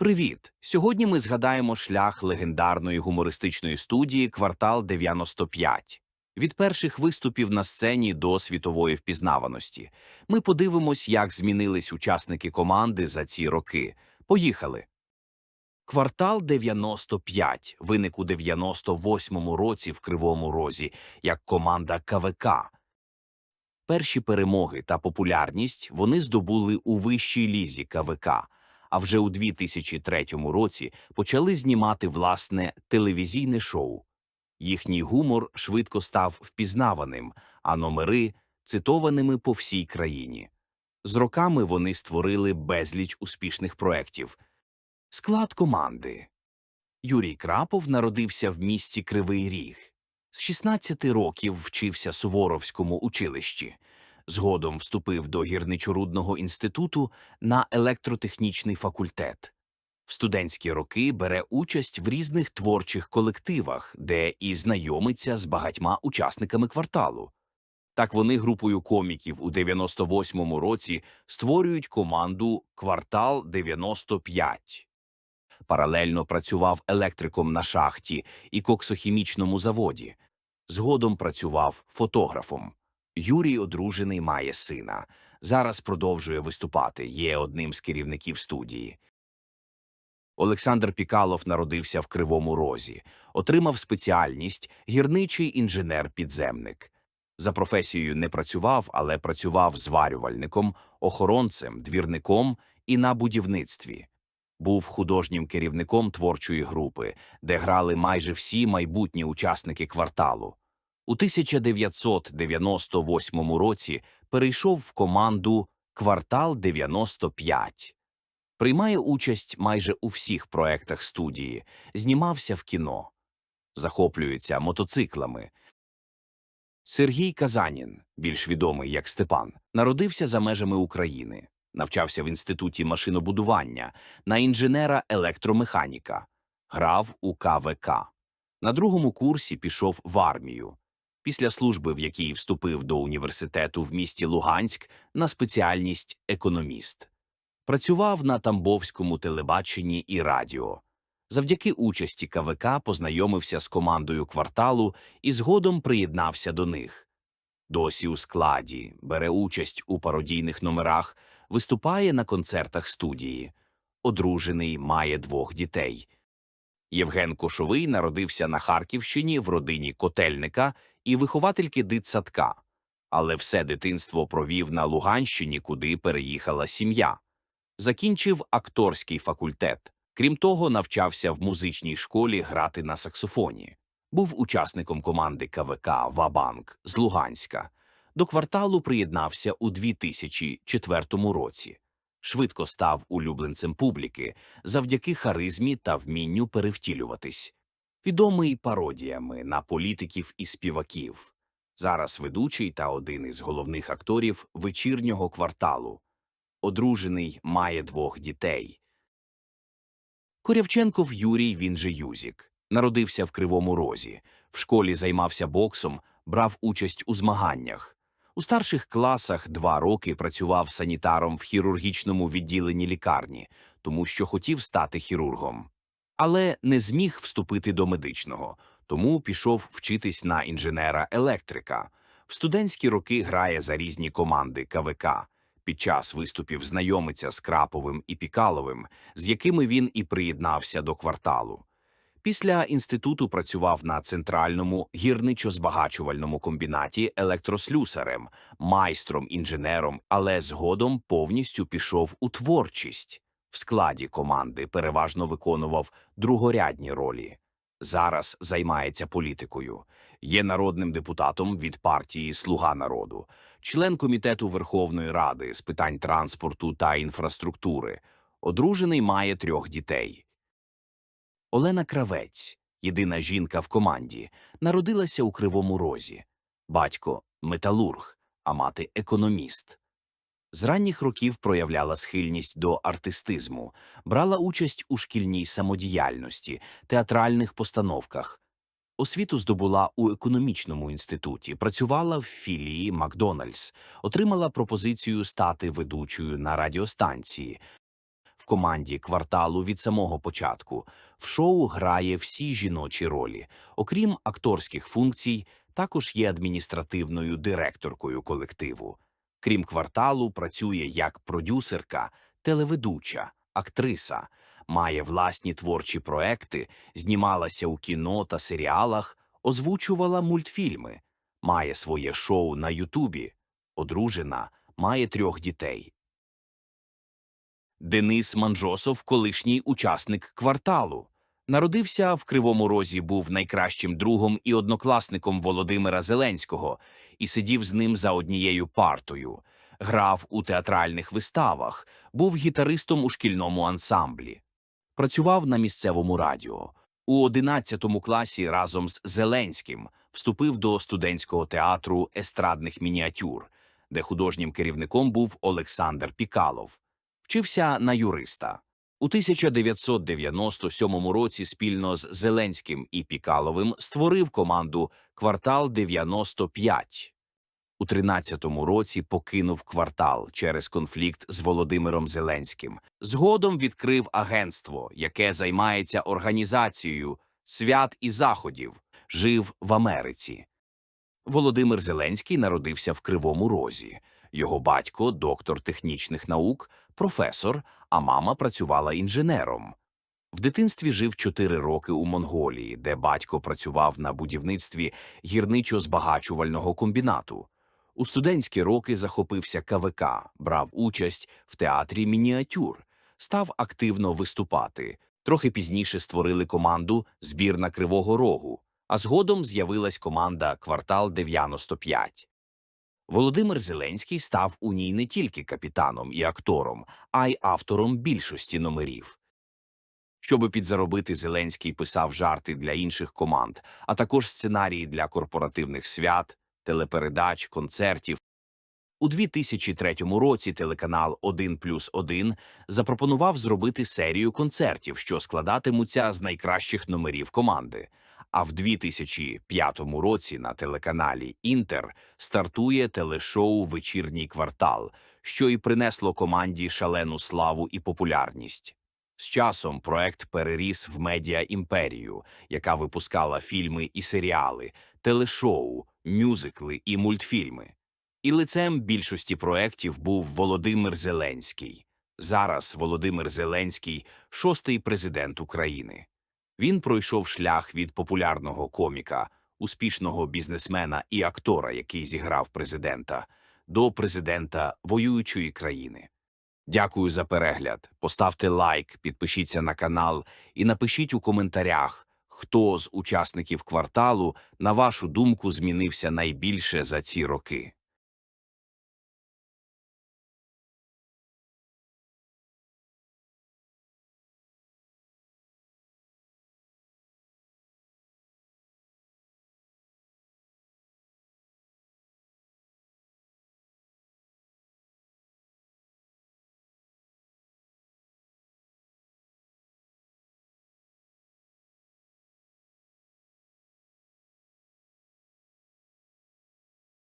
Привіт! Сьогодні ми згадаємо шлях легендарної гумористичної студії Квартал 95. Від перших виступів на сцені до світової впізнаваності. Ми подивимось, як змінились учасники команди за ці роки. Поїхали. Квартал 95 виник у 98-му році в Кривому Розі як команда КВК. Перші перемоги та популярність вони здобули у вищій лізі КВК, а вже у 2003 році почали знімати власне телевізійне шоу. Їхній гумор швидко став впізнаваним, а номери цитованими по всій країні. З роками вони створили безліч успішних проєктів. Склад команди Юрій Крапов народився в місті Кривий Ріг. З 16 років вчився Суворовському училищі. Згодом вступив до гірничорудного інституту на електротехнічний факультет. В студентські роки бере участь в різних творчих колективах, де і знайомиться з багатьма учасниками кварталу. Так вони групою коміків у 98-му році створюють команду Квартал 95. Паралельно працював електриком на шахті і коксохімічному заводі. Згодом працював фотографом. Юрій одружений має сина. Зараз продовжує виступати, є одним з керівників студії. Олександр Пікалов народився в Кривому Розі, отримав спеціальність гірничий інженер-підземник. За професією не працював, але працював зварювальником, охоронцем, двірником і на будівництві. Був художнім керівником творчої групи, де грали майже всі майбутні учасники кварталу. У 1998 році перейшов в команду Квартал 95. Приймає участь майже у всіх проектах студії, знімався в кіно, захоплюється мотоциклами. Сергій Казанін, більш відомий як Степан, народився за межами України, навчався в інституті машинобудування на інженера-електромеханіка, грав у КВК. На другому курсі пішов в армію. Після служби, в якій вступив до університету в місті Луганськ на спеціальність економіст. Працював на Тамбовському телебаченні і радіо. Завдяки участі КВК познайомився з командою кварталу і згодом приєднався до них. Досі у складі, бере участь у пародійних номерах, виступає на концертах студії. Одружений, має двох дітей. Євген Кошовий народився на Харківщині в родині котельника і виховательки дитсадка, але все дитинство провів на Луганщині, куди переїхала сім'я. Закінчив акторський факультет. Крім того, навчався в музичній школі грати на саксофоні. Був учасником команди КВК Вабанк з Луганська. До кварталу приєднався у 2004 році. Швидко став улюбленцем публіки завдяки харизмі та вмінню перевтілюватись. Відомий пародіями на політиків і співаків. Зараз ведучий та один із головних акторів вечірнього кварталу. Одружений, має двох дітей. Корявченков Юрій, він же Юзік, народився в Кривому Розі. В школі займався боксом, брав участь у змаганнях. У старших класах два роки працював санітаром в хірургічному відділенні лікарні, тому що хотів стати хірургом. Але не зміг вступити до медичного, тому пішов вчитись на інженера-електрика. В студентські роки грає за різні команди КВК. Під час виступів знайомиться з Краповим і Пікаловим, з якими він і приєднався до кварталу. Після інституту працював на центральному гірничо-збагачувальному комбінаті електрослюсарем, майстром, інженером, але згодом повністю пішов у творчість. В складі команди переважно виконував другорядні ролі. Зараз займається політикою. Є народним депутатом від партії Слуга народу, член комітету Верховної Ради з питань транспорту та інфраструктури. Одружений має трьох дітей. Олена Кравець, єдина жінка в команді, народилася у Кривому Розі. Батько металург, а мати економіст. З ранніх років проявляла схильність до артистизму, брала участь у шкільній самодіяльності, театральних постановках. Освіту здобула у економічному інституті, працювала в філії Макдональдс, отримала пропозицію стати ведучою на радіостанції. В команді кварталу від самого початку. В шоу грає всі жіночі ролі. Окрім акторських функцій, також є адміністративною директоркою колективу. Крім кварталу, працює як продюсерка, телеведуча, актриса, має власні творчі проекти, знімалася у кіно та серіалах, озвучувала мультфільми, має своє шоу на Ютубі, одружена, має трьох дітей. Денис Манжосов, колишній учасник кварталу. Народився в Кривому Розі, був найкращим другом і однокласником Володимира Зеленського і сидів з ним за однією партою. Грав у театральних виставах, був гітаристом у шкільному ансамблі. Працював на місцевому радіо. У 11 класі разом з Зеленським вступив до студентського театру естрадних мініатюр, де художнім керівником був Олександр Пікалов. Вчився на юриста. У 1997 році спільно з Зеленським і Пікаловим створив команду «Квартал 95». У 13-му році покинув «Квартал» через конфлікт з Володимиром Зеленським. Згодом відкрив агентство, яке займається організацією свят і заходів. Жив в Америці. Володимир Зеленський народився в Кривому Розі. Його батько – доктор технічних наук, професор, а мама працювала інженером. В дитинстві жив 4 роки у Монголії, де батько працював на будівництві гірничо-збагачувального комбінату. У студентські роки захопився КВК, брав участь в театрі мініатюр, став активно виступати. Трохи пізніше створили команду «Збірна Кривого Рогу», а згодом з'явилась команда «Квартал 95». Володимир Зеленський став у ній не тільки капітаном і актором, а й автором більшості номерів. Щоби підзаробити, Зеленський писав жарти для інших команд, а також сценарії для корпоративних свят, телепередач, концертів. У 2003 році телеканал «1 плюс 1» запропонував зробити серію концертів, що складатимуться з найкращих номерів команди. А в 2005 році на телеканалі Інтер стартує телешоу Вечірній квартал, що і принесло команді шалену славу і популярність. З часом проект переріс в медіа імперію, яка випускала фільми і серіали, телешоу, мюзикли і мультфільми. І лицем більшості проєктів був Володимир Зеленський. Зараз Володимир Зеленський шостий президент України. Він пройшов шлях від популярного коміка, успішного бізнесмена і актора, який зіграв президента, до президента воюючої країни. Дякую за перегляд. Поставте лайк, підпишіться на канал і напишіть у коментарях, хто з учасників кварталу, на вашу думку, змінився найбільше за ці роки.